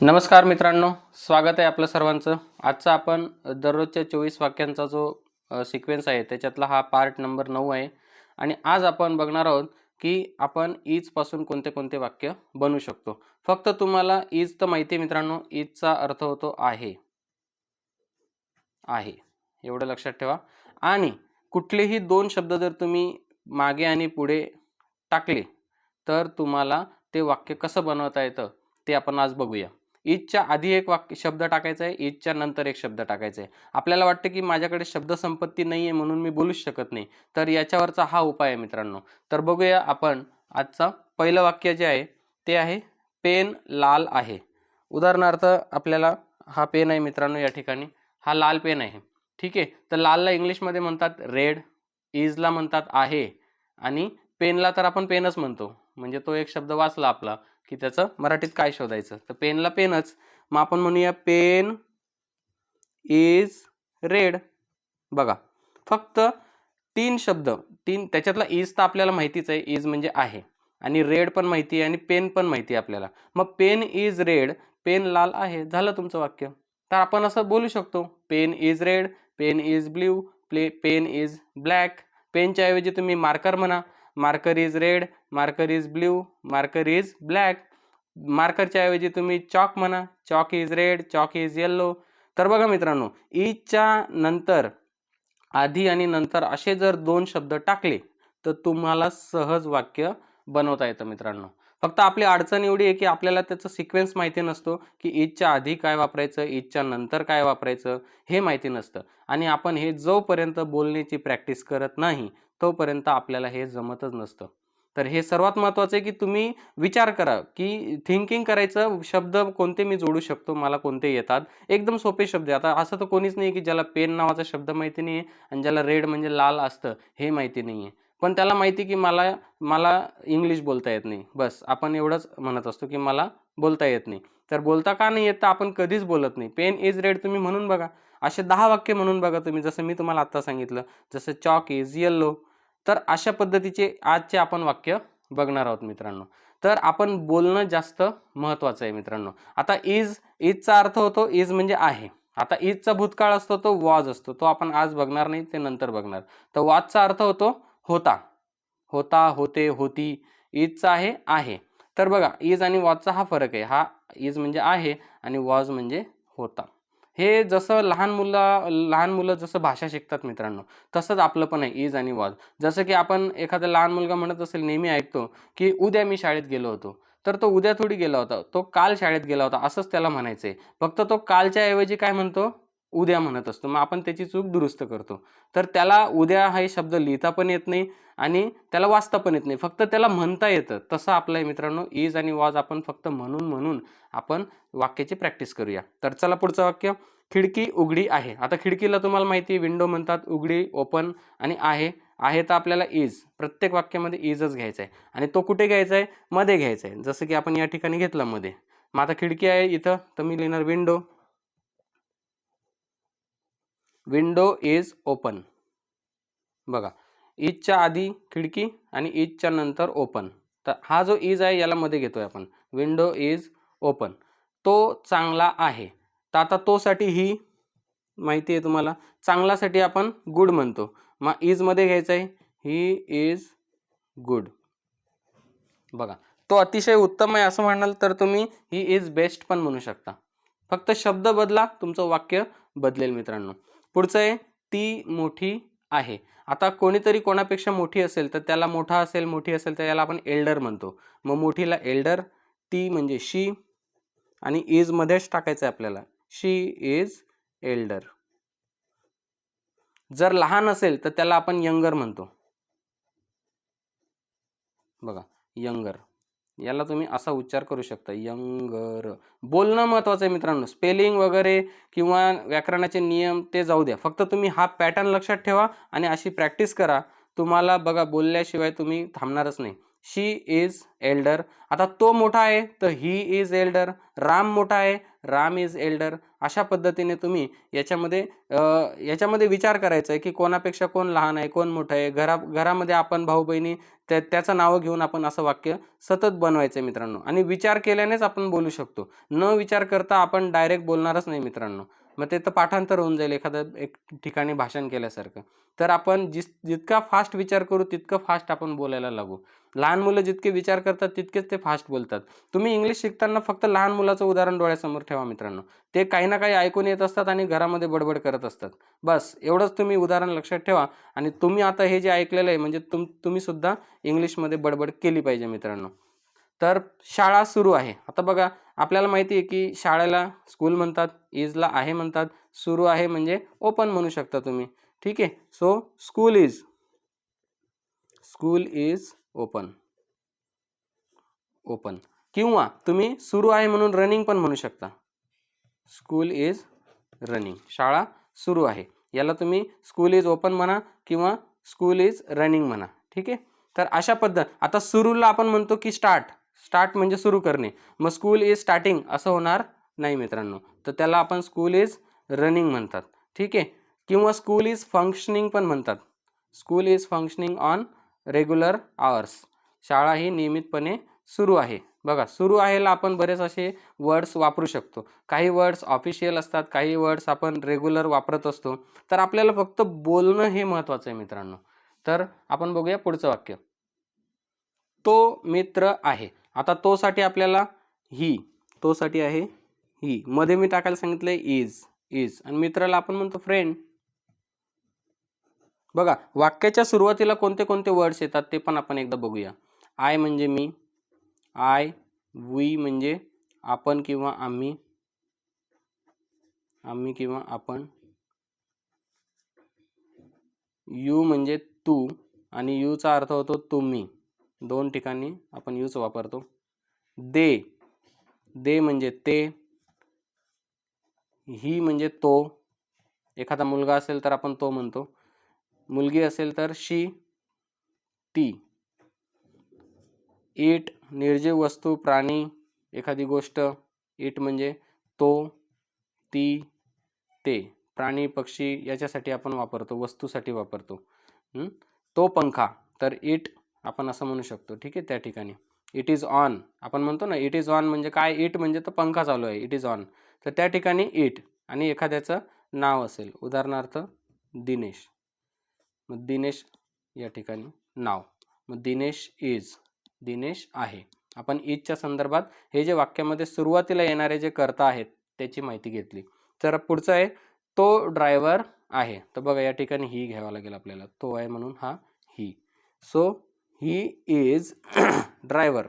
नमस्कार मित्रांनो स्वागत आहे आपलं सर्वांचं. आजचा आपण दररोजच्या चोवीस वाक्यांचा जो सिक्वेन्स आहे त्याच्यातला हा पार्ट नंबर नऊ आहे. आणि आज आपण बघणार आहोत की आपण ईजपासून कोणते कोणते वाक्य बनवू शकतो. फक्त तुम्हाला ईज तर माहिती आहे मित्रांनो ईजचा अर्थ होतो आहे. आहे. एवढं लक्षात ठेवा. आणि कुठलेही दोन शब्द जर तुम्ही मागे आणि पुढे टाकले तर तुम्हाला ते वाक्य कसं बनवता येतं ते आपण आज बघूया. ईदच्या आधी एक वाक्य शब्द टाकायचा आहे ईदच्या नंतर एक शब्द टाकायचा आहे आपल्याला वाटतं की माझ्याकडे शब्दसंपत्ती नाही आहे म्हणून मी बोलूच शकत नाही. तर याच्यावरचा हा उपाय आहे मित्रांनो. तर बघूया आपण आजचा पहिलं वाक्य जे आहे ते आहे पेन लाल आहे. उदाहरणार्थ आपल्याला हा पेन आहे मित्रांनो या ठिकाणी. हा लाल पेन आहे. ठीक आहे? तर लालला इंग्लिशमध्ये म्हणतात रेड इजला म्हणतात आहे. आणि पेनला तर आपण पेनच म्हणतो. म्हणजे तो एक शब्द वाचला आपला की त्याचं मराठीत काय शोधायचं? तर पेनला पेनच. मग आपण म्हणूया पेन इज रेड. बघा फक्त तीन शब्द तीन त्याच्यातला इज तर आपल्याला माहितीच आहे इज म्हणजे आहे. आणि रेड पण माहिती आहे आणि पेन पण माहिती आहे आपल्याला. मग पेन इज रेड पेन लाल आहे झालं तुमचं वाक्य. तर आपण असं बोलू शकतो pen is red pen is blue play pen is black. पेनच्या ऐवजी तुम्ही मार्कर म्हणा marker is red marker is blue marker is black मार्करच्या ऐवजी तुम्ही चॉक म्हणा chalk is red chalk is yellow तर बघा मित्रांनो ईच्या नंतर आधी आणि नंतर असे जर दोन शब्द टाकले तर तुम्हाला सहज वाक्य बनवता येतं मित्रांनो. फक्त आपली अडचण एवढी आहे की आपल्याला त्याचं सिक्वेन्स माहिती नसतो की ईदच्या आधी काय वापरायचं ईदच्या नंतर काय वापरायचं हे माहिती नसतं. आणि आपण हे जोपर्यंत बोलण्याची प्रॅक्टिस करत नाही तोपर्यंत आपल्याला हे जमतच नसतं. तर हे सर्वात महत्त्वाचं आहे की तुम्ही विचार करा की थिंकिंग करायचं शब्द कोणते मी जोडू शकतो मला कोणते येतात? एकदम सोपे शब्द आता असं तर कोणीच नाही की ज्याला पेन नावाचा शब्द माहिती नाही आहे आणि ज्याला रेड म्हणजे लाल असतं हे माहिती नाही आहे पण त्याला माहिती की मला मला इंग्लिश बोलता येत नाही. बस आपण एवढंच म्हणत असतो की मला बोलता येत नाही. तर बोलता का नाही येत तर आपण कधीच बोलत नाही. पेन इज रेड तुम्ही म्हणून बघा. असे दहा वाक्य म्हणून बघा तुम्ही. जसं मी तुम्हाला आत्ता सांगितलं जसं चॉक इज येल्लो तर अशा पद्धतीचे आजचे आपण वाक्य बघणार आहोत मित्रांनो. तर आपण बोलणं जास्त महत्त्वाचं आहे मित्रांनो. आता इज इजचा अर्थ होतो इज म्हणजे आहे. आता ईदचा भूतकाळ असतो तो वॉज असतो. तो आपण आज बघणार नाही ते नंतर बघणार. तर वॉजचा अर्थ होतो होता. होता होते होती. ईदचा आहे आहे. तर बघा ईज आणि वॉजचा हा फरक आहे. हा ईज म्हणजे आहे आणि वॉज म्हणजे होता. हे जसं लहान मुलं लहान मुलं जसं भाषा शिकतात मित्रांनो तसंच आपलं पण आहे इज आणि वॉज. जसं की आपण एखादा लहान मुलगा म्हणत असेल नेहमी ऐकतो की उद्या मी शाळेत गेलो होतो. तर तो उद्या थोडी गेला होता तो काल शाळेत गेला होता असंच त्याला म्हणायचं आहे फक्त तो कालच्या ऐवजी काय म्हणतो? उद्या म्हणत असतो. मग आपण त्याची चूक दुरुस्त करतो. तर त्याला उद्या हा शब्द लिहिता पण येत नाही आणि त्याला वाचता पण येत नाही. फक्त त्याला म्हणता येतं. तसं आपलं मित्रांनो. इज आणि वॉज आपण फक्त म्हणून म्हणून आपण वाक्याची प्रॅक्टिस करूया. तर चला पुढचं वाक्य. खिडकी उघडी आहे. आता खिडकीला तुम्हाला माहिती विंडो म्हणतात उघडी ओपन आणि आहे. आहे तर आपल्याला इज प्रत्येक वाक्यामध्ये इजच घ्यायचा आहे. आणि तो कुठे घ्यायचा आहे? मध्ये घ्यायचा आहे. जसं की आपण या ठिकाणी घेतला मध्ये. मग आता खिडकी आहे इथं. तर मी लिहिणार विंडो. Window is open. बघा ईजच्या आधी खिडकी आणि ईजच्या नंतर ओपन. तर हा जो इज आहे याला मध्ये घेतोय आपण. Window is open. तो चांगला आहे. तर आता तोसाठी ही माहिती आहे तुम्हाला. चांगल्यासाठी आपण गुड म्हणतो. मग इजमध्ये घ्यायचं आहे. He is good. बघा तो अतिशय उत्तम आहे असं म्हणाल तर तुम्ही ही इज बेस्ट पण म्हणू शकता. फक्त शब्द बदला तुमचं वाक्य बदलेल मित्रांनो. पुढचं आहे ती मोठी आहे. आता कोणीतरी कोणापेक्षा मोठी असेल तर त्याला मोठा असेल मोठी असेल तर याला आपण एल्डर म्हणतो. मग मोठीला एल्डर ती म्हणजे शी आणि इज मध्येच टाकायचं आहे आपल्याला. She is elder. जर लहान असेल तर त्याला आपण यंगर म्हणतो. बघा यंगर. याला तुम्ही असा उच्चार करू शकता. यंगर. बोलणं महत्त्वाचं आहे मित्रांनो. स्पेलिंग वगैरे किंवा व्याकरणाचे नियम ते जाऊ द्या. फक्त तुम्ही हा पॅटर्न लक्षात ठेवा आणि अशी प्रॅक्टिस करा. तुम्हाला बघा बोलल्याशिवाय तुम्ही थांबणारच नाही. She is elder. आता तो मोठा आहे तर ही इज एल्डर. राम मोठा आहे राम इज एल्डर. अशा पद्धतीने तुम्ही याच्यामध्ये याच्यामध्ये विचार करायचा आहे की कोणापेक्षा कोण लहान आहे कोण मोठं आहे. घरा घरामध्ये आपण भाऊ बहिणी त्या त्याचं नावं घेऊन आपण असं वाक्य सतत बनवायचं आहे मित्रांनो. आणि विचार केल्यानेच आपण बोलू शकतो. न विचार करता आपण डायरेक्ट बोलणारच नाही मित्रांनो. मग ते तर पाठांतर होऊन जाईल एखादं एक ठिकाणी भाषण केल्यासारखं. तर आपण जिस जितका फास्ट विचार करू तितकं फास्ट आपण बोलायला लागू. लहान मुलं जितके विचार करतात तितकेच ते फास्ट बोलतात. तुम्ही इंग्लिश शिकताना फक्त लहान मुलाचं उदाहरण डोळ्यासमोर ठेवा मित्रांनो. ते काही ना काही ऐकून येत असतात आणि घरामध्ये बडबड करत असतात. बस एवढंच तुम्ही उदाहरण लक्षात ठेवा आणि तुम्ही आता हे जे ऐकलेलं आहे म्हणजे तुम तुम्ही सुद्धा इंग्लिशमध्ये बडबड केली पाहिजे मित्रांनो. तर शाळा सुरू आहे. आता बघा आपल्याला माहिती आहे की शाळेला स्कूल म्हणतात इजला आहे म्हणतात सुरू आहे म्हणजे ओपन म्हणू शकता तुम्ही. ठीक आहे? So school is school is open. Open. किंवा तुम्ही सुरू आहे म्हणून रनिंग पण म्हणू शकता. School is running. शाळा सुरू आहे. याला तुम्ही स्कूल इज ओपन म्हणा किंवा स्कूल इज रनिंग म्हणा. ठीक आहे? तर अशा पद्धत. आता सुरूला आपण म्हणतो की स्टार्ट. स्टार्ट म्हणजे सुरू करणे. मग स्कूल इज स्टार्टिंग असं होणार नाही मित्रांनो. तर त्याला आपण स्कूल इज रनिंग म्हणतात. ठीक आहे? किंवा स्कूल इज फंक्शनिंग पण म्हणतात. School is functioning on regular hours. शाळा ही नियमितपणे सुरू आहे. बघा सुरू आहेला आपण बरेच असे वर्ड्स वापरू शकतो. काही वर्ड्स ऑफिशियल असतात काही वर्ड्स आपण रेग्युलर वापरत असतो. तर आपल्याला फक्त बोलणं हे महत्त्वाचं आहे मित्रांनो. तर आपण बघूया पुढचं वाक्य. तो मित्र आहे. आता तोसाठी आपल्याला ही तोसाठी आहे ही. मध्ये मी टाकायला सांगितलं इज इज आणि मित्राला आपण म्हणतो फ्रेंड बघा वाक्याच्या सुरुवातीला कोणते कोणते वर्ड्स येतात ते पण आपण एकदा बघूया. आय म्हणजे मी आय वी म्हणजे आपण किंवा आम्ही आम्ही किंवा आपण यू म्हणजे तू आणि यूचा अर्थ होतो तुम्ही. दोन ठिकाणी आपण यूच वापरतो. दे दे म्हणजे ते ही म्हणजे तो. एखादा मुलगा असेल तर आपण तो म्हणतो. मुलगी असेल तर शी ती इट निर्जीव वस्तू प्राणी एखादी गोष्ट. इट म्हणजे तो ती ते. प्राणी पक्षी याच्यासाठी आपण वापरतो वस्तूसाठी वापरतो. तो पंखा. तर इट आपण असं म्हणू शकतो. ठीक आहे? त्या ठिकाणी. इट इज ऑन आपण म्हणतो ना इट इज ऑन म्हणजे काय? इट म्हणजे तर पंखा चालू आहे. इट इज ऑन तर त्या ठिकाणी इट आणि एखाद्याचं नाव असेल. उदाहरणार्थ दिनेश. मग दिनेश या ठिकाणी नाव. मग दिनेश इज दिनेश आहे. आपण ईजच्या संदर्भात हे जे वाक्यामध्ये सुरुवातीला येणारे जे कर्ता आहेत त्याची माहिती घेतली. तर पुढचं आहे तो ड्रायव्हर आहे. तर बघा या ठिकाणी ही घ्यावा लागेल आपल्याला. तो आहे म्हणून हा he so he is driver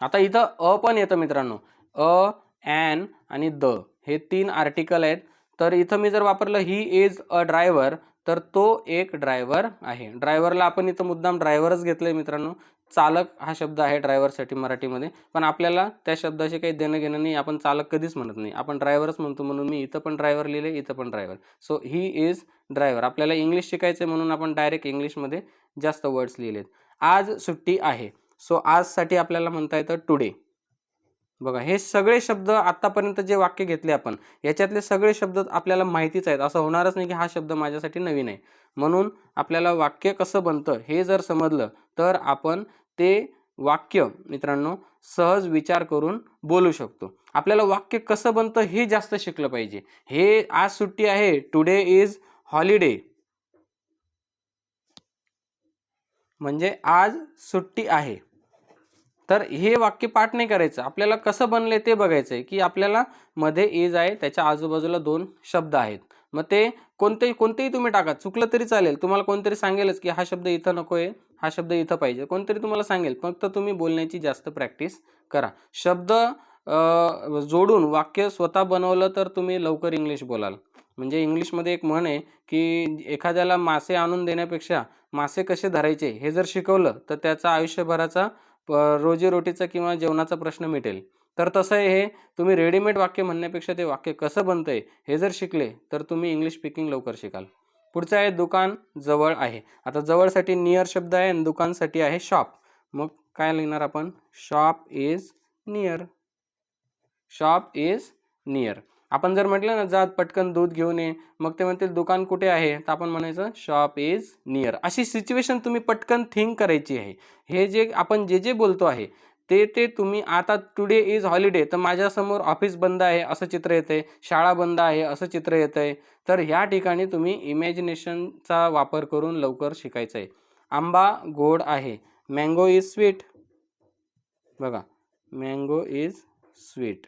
आता इथं अ पण येतं मित्रांनो. अ ॲन आणि द. हे तीन आर्टिकल आहेत. तर इथं मी जर वापरलं ही इज अ ड्रायव्हर तर तो एक ड्रायव्हर आहे. ड्रायव्हरला आपण इथं मुद्दाम ड्रायव्हरच घेतलंय मित्रांनो. चालक हा शब्द आहे ड्रायव्हरसाठी मराठीमध्ये. पण आपल्याला त्या शब्दाशी काही देणं घेणं नाही. आपण चालक कधीच म्हणत नाही. आपण ड्रायव्हरच म्हणतो म्हणून मी इथं पण ड्रायव्हर लिहिले इथं पण driver so he is driver आपल्याला इंग्लिश शिकायचं आहे म्हणून आपण डायरेक्ट इंग्लिशमध्ये जास्त वर्ड्स लिहिलेत. आज सुट्टी आहे. सो आजसाठी आपल्याला म्हणता येतं टुडे बघा हे सगळे शब्द आत्तापर्यंत जे वाक्य घेतले आपण याच्यातले सगळे शब्द आपल्याला माहितीच आहेत. असं होणारच नाही की हा शब्द माझ्यासाठी नवीन आहे. म्हणून आपल्याला वाक्य कसं बनतं हे जर समजलं तर आपण ते वाक्य मित्रांनो सहज विचार करून बोलू शकतो. आपल्याला वाक्य कसं बनतं हे जास्त शिकलं पाहिजे. हे आज सुट्टी आहे. टुडे इज हॉलिडे म्हणजे आज सुट्टी आहे. तर हे वाक्य पाठ नाही करायचं. आपल्याला कसं बनले ते बघायचं आहे की आपल्याला मध्ये एज आहे त्याच्या आजूबाजूला दोन शब्द आहेत. मग ते कोणतेही कोणतेही तुम्ही टाका. चुकलं तरी चालेल. तुम्हाला कोणतरी सांगेलच की हा शब्द इथं नको आहे हा शब्द इथं पाहिजे. कोणतरी तुम्हाला सांगेल. फक्त तुम्ही बोलण्याची जास्त प्रॅक्टिस करा. शब्द जोडून वाक्य स्वतः बनवलं तर तुम्ही लवकर इंग्लिश बोलाल. म्हणजे इंग्लिशमध्ये एक म्हण आहे की एखाद्याला मासे आणून देण्यापेक्षा मासे कसे धरायचे हे जर शिकवलं तर त्याचा आयुष्यभराचा रोजीरोटीचा किंवा जेवणाचा प्रश्न मिटेल. तर तसं हे तुम्ही रेडीमेड वाक्य म्हणण्यापेक्षा ते वाक्य कसं बनतंय हे जर शिकले तर तुम्ही इंग्लिश स्पीकिंग लवकर शिकाल. पुढचं आहे दुकान जवळ आहे. आता जवळसाठी नियर शब्द आहे आणि दुकानसाठी आहे शॉप मग काय लिहिणार आपण? Shop is near shop is near आपण जर म्हटलं ना जात पटकन दूध घेऊन ये मग ते म्हणतील दुकान कुठे आहे? तर आपण म्हणायचं शॉप इज नियर. अशी सिच्युएशन तुम्ही पटकन थिंक करायची आहे. हे जे आपण जे जे बोलतो आहे ते ते तुम्ही आता टुडे इज हॉलिडे तर माझ्यासमोर ऑफिस बंद आहे असं चित्र येतंय शाळा बंद आहे असं चित्र येतंय तर ह्या ठिकाणी तुम्ही इमॅजिनेशनचा वापर करून लवकर शिकायचं आहे. आंबा गोड आहे. Mango is sweet. बघा मँगो इज स्वीट.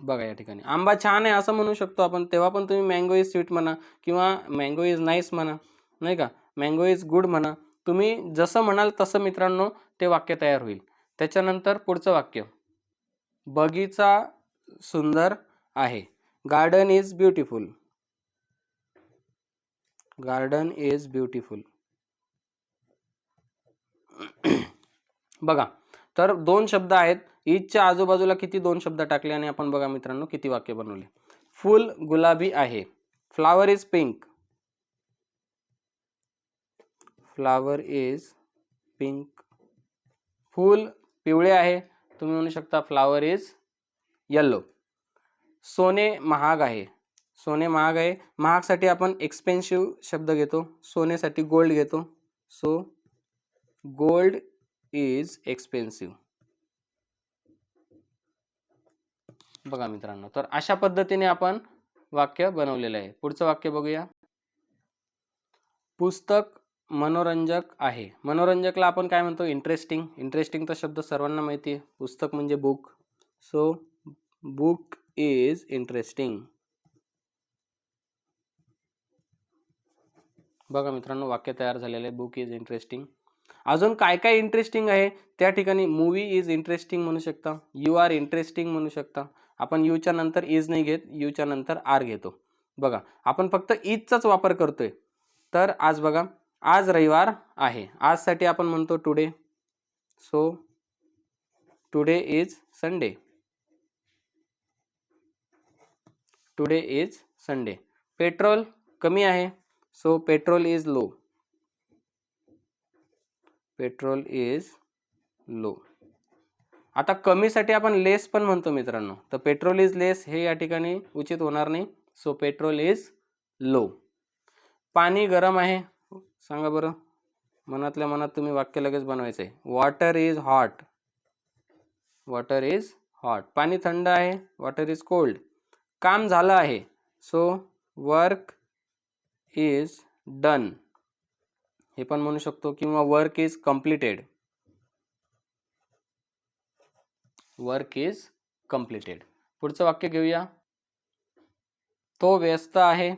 बघा या ठिकाणी. आंबा छान आहे असं म्हणू शकतो आपण. तेव्हा पण तुम्ही मँगो इज स्वीट म्हणा किंवा मँगो इज नाईस म्हणा नाही का? मँगो इज गुड म्हणा. तुम्ही जसं म्हणाल तसं मित्रांनो ते वाक्य तयार होईल. त्याच्यानंतर पुढचं वाक्य. बगीचा सुंदर आहे. Garden is beautiful garden is beautiful बघा. तर दोन शब्द आहेत. ईदच्या आजूबाजूला किती दोन शब्द टाकले आणि आपण बघा मित्रांनो किती वाक्य बनवले. फुल गुलाबी आहे. Flower is pink flower is pink फूल पिवळे आहे. तुम्ही म्हणू शकता फ्लावर इज येल्लो सोने महाग आहे. सोने महाग आहे. महागसाठी आपण एक्सपेन्सिव्ह शब्द घेतो. सोन्यासाठी गोल्ड घेतो. सो गोल्ड इज एक्सपेन्सिव्ह बघा मित्रांनो तर अशा पद्धतीने आपण वाक्य बनवलेलं आहे. पुढचं वाक्य बघूया. पुस्तक मनोरंजक आहे. मनोरंजकला आपण काय म्हणतो? इंटरेस्टिंग इंटरेस्टिंगचा शब्द सर्वांना माहिती आहे. पुस्तक म्हणजे book so book is interesting बघा मित्रांनो वाक्य तयार झालेलं आहे. बुक इज इंटरेस्टिंग अजून काय काय इंटरेस्टिंग आहे? त्या ठिकाणी मूवी इज इंटरेस्टिंग म्हणू शकता. यू आर इंटरेस्टिंग म्हणू शकता. आपण यूच्या नंतर इज नाही घेत यूच्या नंतर आर घेतो. बघा आपण फक्त ईजचाच वापर करतोय. तर आज बघा आज रविवार आहे. आजसाठी आपण म्हणतो today so today is Sunday today is Sunday petrol कमी आहे. So petrol is low petrol is low आता कमीसाठी आपण लेस पण म्हणतो मित्रांनो. तर पेट्रोल इज लेस हे या ठिकाणी उचित होणार नाही. So petrol is low. पाणी गरम आहे. सांगा बरं. मनातल्या मनात तुम्ही वाक्य लगेच बनवायचं आहे water is hot water is hot पाणी थंड आहे. वॉटर इज कोल्ड काम झालं आहे. सो वर्क इज डन हे पण म्हणू शकतो किंवा work is completed work is completed पुढचं वाक्य घेऊया. तो व्यस्त आहे.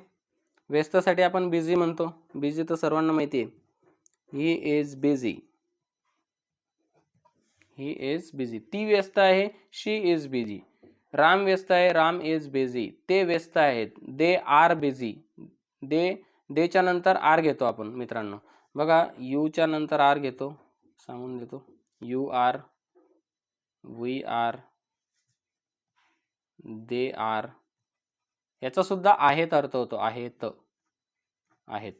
व्यस्तसाठी आपण बिझी म्हणतो. बिझी तर सर्वांना माहिती आहे he is busy he is busy ती व्यस्त आहे. शी इज बिझी राम व्यस्त आहे. राम इज बिझी ते व्यस्त आहेत. दे आर बिझी दे देच्या नंतर आर घेतो आपण मित्रांनो. बघा यूच्या नंतर आर घेतो. सांगून देतो. You are we are they are याचा सुद्धा आहेत अर्थ होतो आहेत आहेत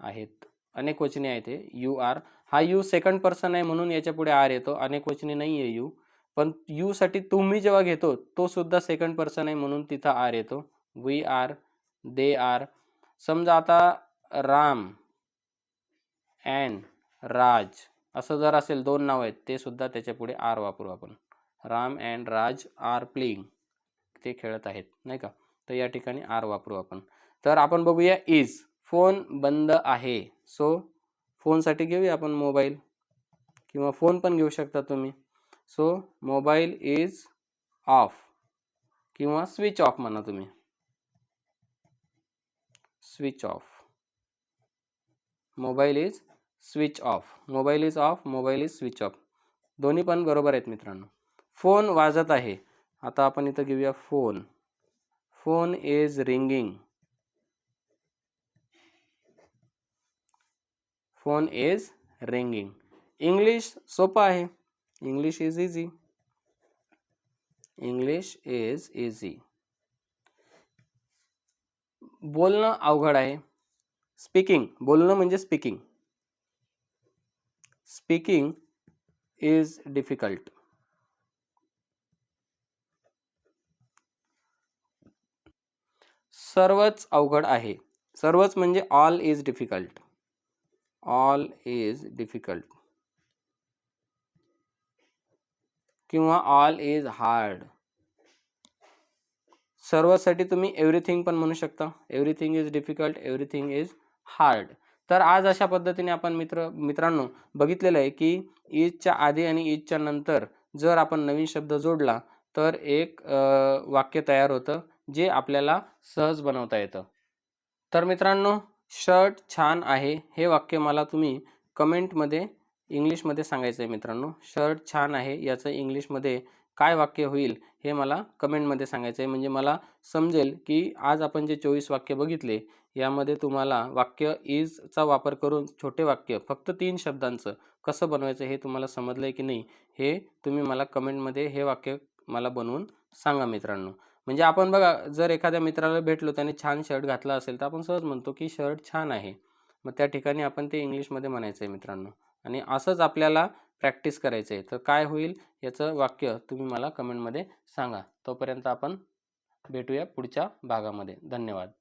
आहेत. अनेक वचने आहेत हे यू आर हा यू सेकंड पर्सन आहे म्हणून याच्यापुढे आर येतो. अनेक वचने नाही आहे यू. पण यू साठी तुम्ही जेव्हा घेतो तो सुद्धा सेकंड पर्सन आहे म्हणून तिथं आर येतो. We are they are. समजा आता राम अँड राज. असं जर असेल दोन नाव आहेत ते सुद्धा त्याच्या पुढे आर वापरू आपण. Ram and Raj are playing. ते खेळत आहेत नाही का? तर या ठिकाणी आर वापरू आपण. तर आपण बघूया इज. फोन बंद आहे. सो फोनसाठी घेऊया आपण मोबाईल. किंवा फोन पण घेऊ शकता तुम्ही. So mobile is off. किंवा स्विच ऑफ म्हणा तुम्ही. Switch off. Mobile is switch off. Mobile is off mobile is switch off. दोन्ही पण बरोबर आहेत मित्रांनो. फोन वाजत आहे. आता आपण इथं घेऊया phone. Phone is ringing. Phone is ringing. English सोपं आहे. English is easy. English is easy. बोलणं अवघड आहे. स्पीकिंग. बोलणं म्हणजे स्पीकिंग. स्पीकिंग इज डिफिकल्ट सर्वच अवघड आहे. सर्वच म्हणजे all is difficult all is difficult किंवा ऑल इज हार्ड सर्वसाठी तुम्ही एव्हरीथिंग पण म्हणू शकता. Everything is difficult everything is hard तर आज अशा पद्धतीने आपण मित्र मित्रांनो बघितलेलं आहे की ईदच्या आधी आणि ईदच्या नंतर जर आपण नवीन शब्द जोडला तर एक वाक्य तयार होतं जे आपल्याला सहज बनवता येतं. तर मित्रांनो शर्ट छान आहे हे वाक्य मला तुम्ही कमेंटमध्ये इंग्लिशमध्ये सांगायचं आहे मित्रांनो. शर्ट छान आहे याचं इंग्लिशमध्ये काय वाक्य होईल हे मला कमेंटमध्ये सांगायचं आहे. म्हणजे मला समजेल की आज आपण जे चोवीस वाक्य बघितले यामध्ये तुम्हाला वाक्य इजचा वापर करून छोटे वाक्य फक्त तीन शब्दांचं कसं बनवायचं हे तुम्हाला समजलं आहे की नाही हे तुम्ही मला कमेंटमध्ये हे वाक्य मला बनवून सांगा मित्रांनो. म्हणजे आपण बघा जर एखाद्या मित्राला भेटलो त्याने छान शर्ट घातला असेल तर आपण सहज म्हणतो की शर्ट छान आहे. मग त्या ठिकाणी आपण ते इंग्लिशमध्ये म्हणायचं आहे मित्रांनो. आणि असंच आपल्याला प्रॅक्टिस करायचं आहे तर काय होईल? याचं वाक्य तुम्ही मला कमेंटमध्ये सांगा. तोपर्यंत आपण भेटूया पुढच्या भागामध्ये. धन्यवाद.